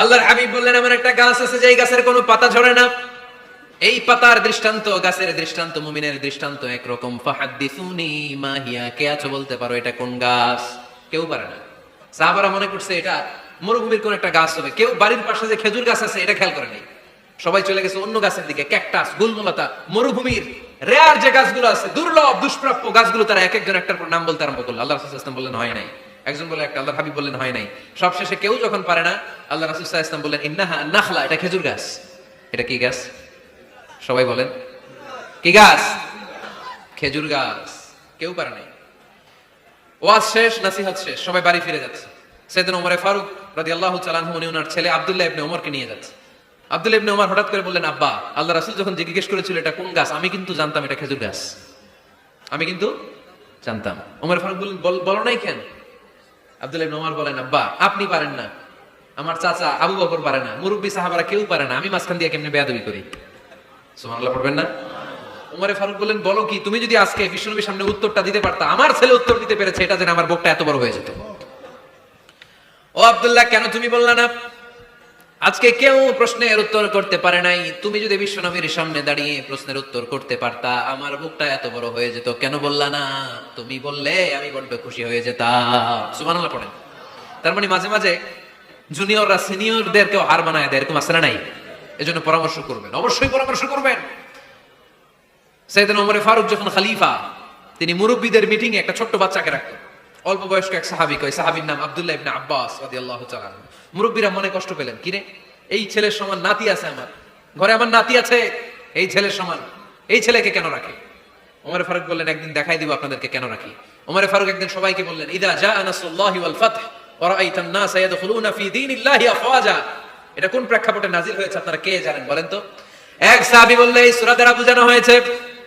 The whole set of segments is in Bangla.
আল্লাহর হাবিব বললেন, আমার একটা গাছ আছে যে গাছের কোনো পাতা ঝরে না। এই পাতার দৃষ্টান্ত গাছের দৃষ্টান্ত, মুমিনের দৃষ্টান্ত একরকম। ফাহাদ্দিসুনি মা হিয়া, কে আছো বলতে পারো এটা কোন গাছ? কেউ পারে না। সাহাবারা মনে করছে, এটা মরুভূমির কোন একটা গাছ হবে। কেউ বাড়ির পাশে যে খেজুর গাছ আছে, এটা খেয়াল করেনি। সবাই চলে গেছে অন্য গাছের দিকে, ক্যাকটাস, গুলমলতা, মরুভূমির রেয়ার যে গাছগুলো আছে, দুর্লভ, দুষ্প্রাপ্য গাছগুলো, তারা এক একজন একটার নাম বলতে আরম্ভ করল। আল্লাহ বললেন, হয় নাই। একজন বলে একটা, আল্লাহ হাবিব বললেন, হয় নাই। সবশেষে কেউ যখন পারে না, আল্লাহ রাসূল আলাইহি ওয়াসাল্লাম বললেন, ইন্নাহা নাখলা, এটা খেজুর গাছ। এটা কি গাছ? সবাই বলেন। কি গাছ? খেজুর গাছ। কেউ পারে নাই। ওয়াজ শেষ, নাসিহত শেষ, সবাই বাড়ি ফিরে যাচ্ছে। সেদিন ওমরে ফারুক রাদিয়াল্লাহু তাআলা আনহু, উনি ওনার ছেলে আবদুল্লাহ ইবনে ওমরকে নিয়ে যাচ্ছে। আব্দুল্লাহ ইবনে ওমর হঠাৎ করে বললেন, আব্বা, আল্লাহ রাসূল যখন জিজ্ঞেস করেছিল এটা কোন গাছ, আমি কিন্তু জানতাম এটা খেজুর গাছ। আমি কিন্তু জানতাম। ওমর ফারুক বললেন, "বল- বলো নাই কেন? ইবনে বলেন, আব্বা, আপনি পারেন না। আমার চাচা আবু বকর পারে না। মুরব্বী সাহাবারা কেউ পারে না। আমি মাঝখান দিয়ে কেমনে বেয়াদবি করি? পড়বেন না? উমরে ফারুক বললেন, বলো কি, তুমি যদি আজকে বিষ্ণুনবীর সামনে উত্তরটা দিতে পারতা, আমার ছেলে উত্তর দিতে পেরেছে, এটা যেন আমার বুকটা এত বড় হয়ে যেত। ও আবদুল্লাহ, কেন তুমি বললা না? আজকে কেউ প্রশ্নের উত্তর করতে পারে নাই। তুমি যদি বিশ্বনবীর সামনে দাঁড়িয়ে প্রশ্নের উত্তর করতে পারতা, আমার বুকটা এত বড় হয়ে যেত। কেন বললা না? তুমি বললে আমি বড্ড খুশি হয়ে যেতাম। সুবহানাল্লাহ পড়েন। তার মানে মাঝে মাঝে জুনিয়ররা সিনিয়রদেরকেও হার বানায় দেয়, এরকম আসলে নাই? এজন্য পরামর্শ করবেন। অবশ্যই পরামর্শ করবেন। সাইয়েদ ওমরে ফারুক যখন খালিফা, তিনি মুরব্বীদের মিটিং এ একটা ছোট্ট বাচ্চাকে রাখতেন অল্প বয়স্ক এক সাহাবি কয়, সাহাবির নাম আব্দুল্লাহ ইবনে আব্বাস রাদিয়াল্লাহু তাআলা। মুরব্বীরা মনে কষ্ট পেলেন। কিরে? এই ছেলের সমান নাতি আছে আমার। ঘরে আমার নাতি আছে। এই ছেলের সমান। এই ছেলেকে কেন রাখে? ওমরে ফারুক বললেন, একদিন দেখাই দিব আপনাদেরকে কেন রাখি। ওমরে ফারুক একদিন সবাইকে বললেন, ইদা জা নাসরুল্লাহি ওয়াল ফাতহ, ওয়া রাআইতান নাস ইয়াদখুলুনা ফি দীনিল্লাহি আফওয়াজা। এটা কোন প্রেক্ষাপটে নাজিল হয়েছে, আপনারা কে জানেন বলেন তো? এক সাহাবী বললে, এই সূরা দ্বারা বোঝানো হয়েছে,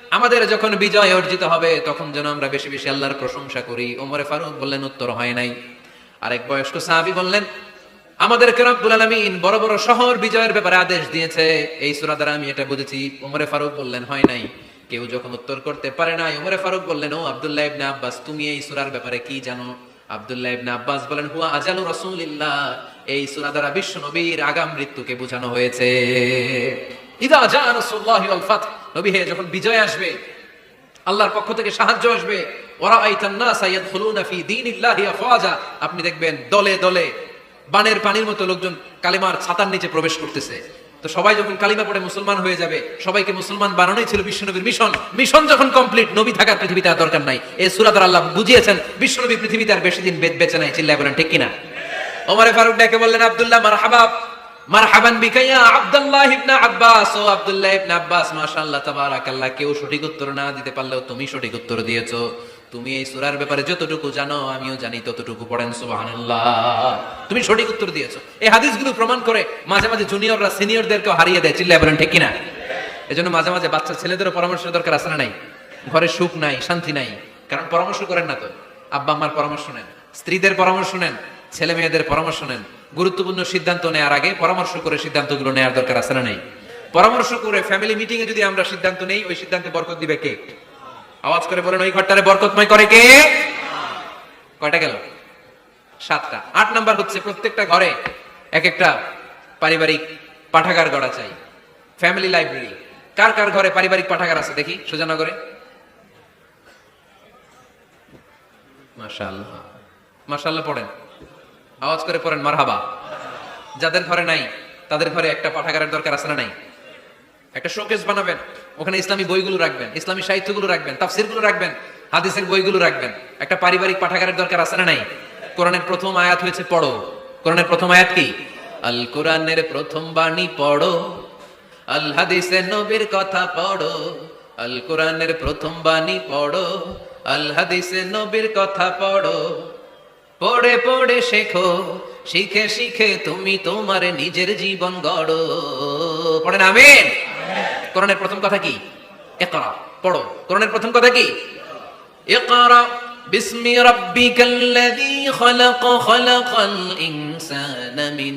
আমাদের যখন বিজয় অর্জিত হবে, তখন যেন আমরা বেশি বেশি আল্লাহর প্রশংসা করি। ওমরে ফারুক বললেন, উত্তর হয় নাই। আরেক বয়স্ক সাহাবী বললেন আমাদের রব্বুল আলামিন বড় বড় শহর বিজয়ের ব্যাপারে আদেশ দিয়েছে। এই সূরা দ্বারা আমি এটা বুঝেছি। ওমরে ফারুক বললেন, হয় নাই। কেউ যখন উত্তর করতে পারে না ওমরে ফারুক বললেন, ও আব্দুল্লাহ ইবনে আব্বাস, তুমি এই সূরার ব্যাপারে কি জানো? আব্দুল্লাহ ইবনে আব্বাস বলেন, হুয়া আজালু রাসূলিল্লাহ। এই সূরা দ্বারা বিশ্ব নবীর আগাম মৃত্যুকে বোঝানো হয়েছে। ইদা জা রাসূলুল্লাহি ওয়াল ফাতহ। নবী হে, যখন বিজয় আসবে, আল্লাহর পক্ষ থেকে সাহায্য আসবে ওরা আইতান নাস ইয়াদখুলুনা ফি দীনিল্লাহি আফওয়াজা। আপনি দেখবেন দলে দলে বানের পানির মতো লোকজন কালিমার ছাতার নিচে প্রবেশ করতেছে। তো সবাই যখন কালিমা পড়ে মুসলমান হয়ে যাবে, সবাইকে মুসলমান বানানোই ছিল বিশ্বনবীর মিশন মিশন যখন কমপ্লিট নবী থাকার পৃথিবীতে আর দরকার নাই। এই সুরাদার আল্লাহ বুঝিয়েছেন, বিশ্বনবী পৃথিবীতে আর বেশি দিন বেদ বেঁচে নাই চিল্লায় বলেন, ঠিক কিনা? ওমরে ফারুক ডেকে বললেন, আব্দুল্লাহ, মারহাবা মারহাবান বিকা ইয়া আব্দুল্লাহ ইবনে আব্বাস। ও আব্দুল্লাহ ইবনে আব্বাস, মাশাআল্লাহ, তাবারাকাল্লাহ, কেউ সঠিক উত্তর না দিতে পারলেও তুমি সঠিক উত্তর দিয়েছ। তুমি এই ব্যাপারে যতটুকু জানো, আমিও জানি ততটুকু পড়েন তুমি সঠিক উত্তর দিয়েছ। এই হাদিসগুলো প্রমাণ করে মাঝে মাঝে জুনিয়ররা সিনিয়রদেরকেও হারিয়ে দেয়, চিল্লায় বলেন, ঠিক কিনা? মাঝে মাঝে বাচ্চা ছেলেদেরও পরামর্শের দরকার আছে নাই? ঘরে সুখ নাই, শান্তি নাই। কারণ পরামর্শ করেন না তো। আব্বা আম্মার পরামর্শ নেন, স্ত্রীদের পরামর্শ নেন ছেলে মেয়েদের পরামর্শ নেন। গুরুত্বপূর্ণ সিদ্ধান্ত নেওয়ার আগে পরামর্শ করে সিদ্ধান্তগুলো নেওয়ার দরকার আছে না নাই? পরামর্শ করে ফ্যামিলি মিটিং এ যদি আমরা সিদ্ধান্ত নেই, ওই সিদ্ধান্তে বরকত দিবে কে? আওয়াজ করে বলেন, ওই ঘরটারে বরকতময় করে কে? কয়টা গেল? সাতটা। আট নাম্বার হচ্ছে প্রত্যেকটা ঘরে এক একটা পারিবারিক পাঠাগার গড়া চাই। ফ্যামিলি লাইব্রেরি কার কার ঘরে পারিবারিক পাঠাগার আছে দেখি, সুজানগরে? মাশাআল্লাহ। মাশাআল্লাহ পড়েন। আওয়াজ করে পড়েন, মারহাবা। যাদের ঘরে নাই, তাদের ঘরে একটা পাঠাগারের দরকার আছে না নাই? একটা শোকেস বানাবেন, ওখানে ইসলামী বইগুলো রাখবেন, ইসলামী সাহিত্যগুলো রাখবেন, তাফসিরগুলো রাখবেন, হাদিসের বইগুলো রাখবেন। একটা পারিবারিক পাঠাগারের দরকার আছে না নাই? কোরআনের প্রথম আয়াত হয়েছে, পড়ো। কোরআনের প্রথম আয়াত কি? আল কোরআনের প্রথম বাণী পড়ো। আল হাদিসের নবীর কথা পড়ো। আল কোরআনের প্রথম বাণী পড়ো। আল হাদিসের নবীর কথা পড়ো। পড়ে পড়ে শেখো, শিখে শিখে তুমি তোমার নিজের জীবন গড়ো। পড়েন আমিন? কোরআনের প্রথম কথা কি? ইকরা, পড়ো। কোরআনের প্রথম কথা কি? ইকরা, বিসমি রাব্বিকাল্লাযী খালাক, খালাকাল ইনসানা মিন